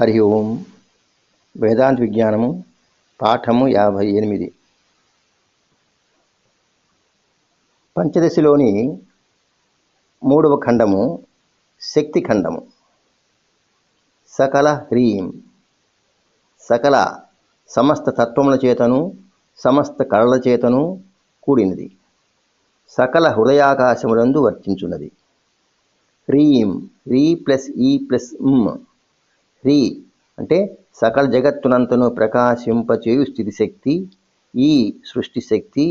హరి ఓం. వేదాంత విజ్ఞానము పాఠము యాభై ఎనిమిది. పంచదశలోని మూడవ ఖండము శక్తి ఖండము. సకల హ్రీం. సకల సమస్త తత్వముల చేతను సమస్త కళల చేతను కూడినది. సకల హృదయాకాశములందు వర్తించున్నది. హ్రీం. హ్రీ ప్లస్ ఈ ప్లస్ ఉమ్ శ్రీ అంటే సకల జగత్తునంతను ప్రకాశింపచేయు స్థితి శక్తి ఈ సృష్టి శక్తి.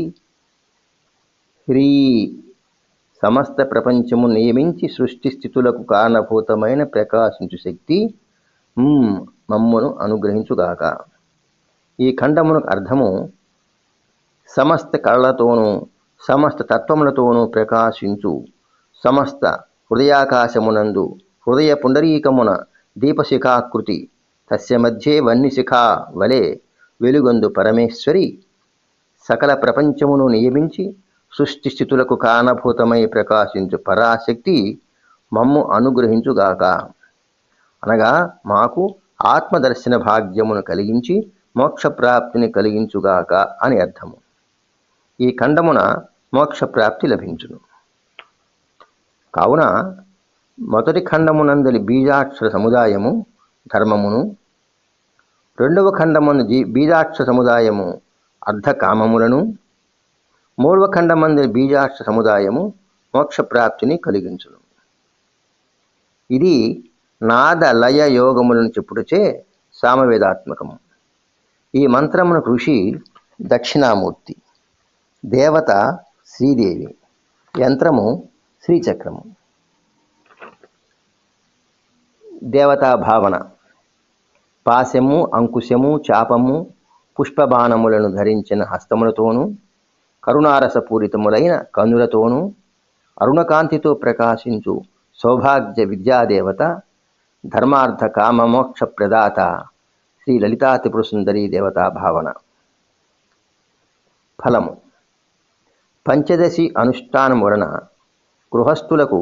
హ్రీ సమస్త ప్రపంచము నియమించి సృష్టి స్థితులకు కారణభూతమైన ప్రకాశించు శక్తి. మమ్మను మమ్మును అనుగ్రహించుగాక ఈ ఖండమునకు అర్థము సమస్త కళలతోనూ సమస్త తత్వములతోనూ ప్రకాశించు. సమస్త హృదయాకాశమునందు హృదయ పుండరీకమున దీపశిఖాకృతి తస్య మధ్యే వన్నిశిఖా వలె వెలుగొందు పరమేశ్వరి సకల ప్రపంచమును నియమించి సృష్టి స్థితులకు కారణభూతమై ప్రకాశించు పరాశక్తి మమ్ము అనుగ్రహించుగాక అనగా మాకు ఆత్మదర్శన భాగ్యమును కలిగించి మోక్షప్రాప్తిని కలిగించుగాక అని అర్థము. ఈ ఖండమున మోక్షప్రాప్తి లభించును. కావున మొదటి ఖండమునందలి బీజాక్షర సముదాయము ధర్మమును రెండవ ఖండమున జీ బీజాక్ష సముదాయము అర్ధకామములను మూడవ ఖండమందలి బీజాక్ష సముదాయము మోక్షప్రాప్తిని కలిగించును. ఇది నాద లయ యోగములను చెప్పుటచే సామవేదాత్మకము. ఈ మంత్రమును కృషి దక్షిణామూర్తి దేవత శ్రీదేవి యంత్రము శ్రీచక్రము. దేవతా భావన పాశము అంకుశము చాపము పుష్పబాణములను ధరించిన హస్తములతోనూ కరుణారసపూరితములైన కనులతోనూ అరుణకాంతితో ప్రకాశించు సౌభాగ్య విద్యాదేవత ధర్మార్థ కామమోక్ష ప్రదాత శ్రీ లలితా త్రిపుర సుందరి దేవతా భావన ఫలము. పంచదశి అనుష్ఠానం వలన గృహస్థులకు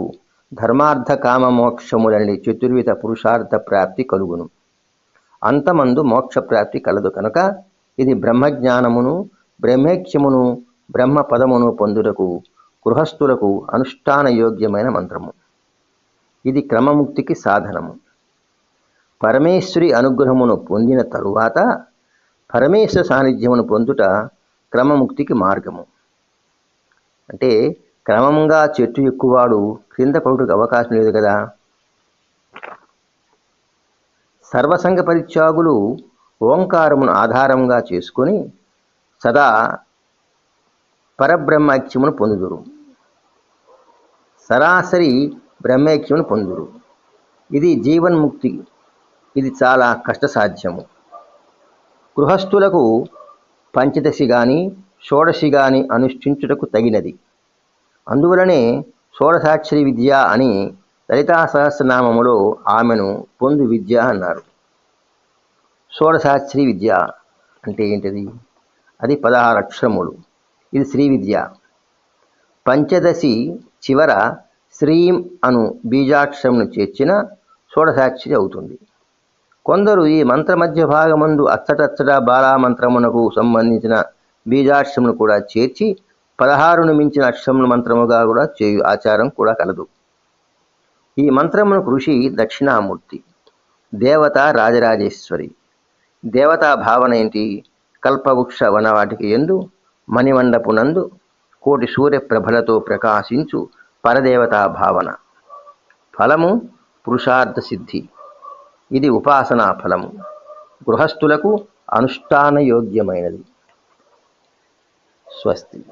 ధర్మార్థ కామమోక్షములని చతుర్విధ పురుషార్థ ప్రాప్తి కలుగును. అంతమందు మోక్ష ప్రాప్తి కలదు కనుక ఇది బ్రహ్మజ్ఞానమును బ్రహ్మేక్ష్యమును బ్రహ్మ పదమును పొందుటకు గృహస్థులకు అనుష్ఠాన యోగ్యమైన మంత్రము. ఇది క్రమముక్తికి సాధనము. పరమేశ్వరి అనుగ్రహమును పొందిన తరువాత పరమేశ్వర సాన్నిధ్యమును పొందుట క్రమముక్తికి మార్గము. అంటే క్రమంగా చెట్టు ఎక్కువాడు క్రింద పడుటకు అవకాశం లేదు కదా. సర్వసంగ పరిత్యాగులు ఓంకారమును ఆధారంగా చేసుకొని సదా పరబ్రహ్మైక్యమును పొందుదురు. సరాసరి బ్రహ్మైక్యమును పొందురు ఇది జీవన్ముక్తి. ఇది చాలా కష్టసాధ్యము. గృహస్థులకు పంచదశి కానీ షోడశి కానీ అనుష్ఠించుటకు తగినది. అందువలనే షోడశాక్షరి విద్య అని లలితా సహస్రనామములో ఆమెను పొందు విద్య అన్నారు. షోడశాక్షరి విద్య అంటే ఏంటిది? అది పదహారు అక్షరములు ఇది శ్రీ విద్య. పంచదశి చివర శ్రీం అను బీజాక్షరమును చేర్చిన షోడశాక్షరి అవుతుంది. కొందరు ఈ మంత్ర మధ్య భాగమందు అచ్చటచ్చట బాలామంత్రమునకు సంబంధించిన బీజాక్షరమును కూడా చేర్చి పదహారును మించిన అక్షముల మంత్రముగా కూడా చేయు ఆచారం కూడా కలదు. ఈ మంత్రమును కృషి దక్షిణామూర్తి దేవత రాజరాజేశ్వరి. దేవతా భావన ఏంటి? కల్పవృక్ష వనవాటికి ఎందు మణిమండపునందు కోటి సూర్యప్రభలతో ప్రకాశించు పరదేవతా భావన. ఫలము పురుషార్థ సిద్ధి. ఇది ఉపాసనా ఫలము. గృహస్థులకు అనుష్ఠానయోగ్యమైనది స్వస్తి.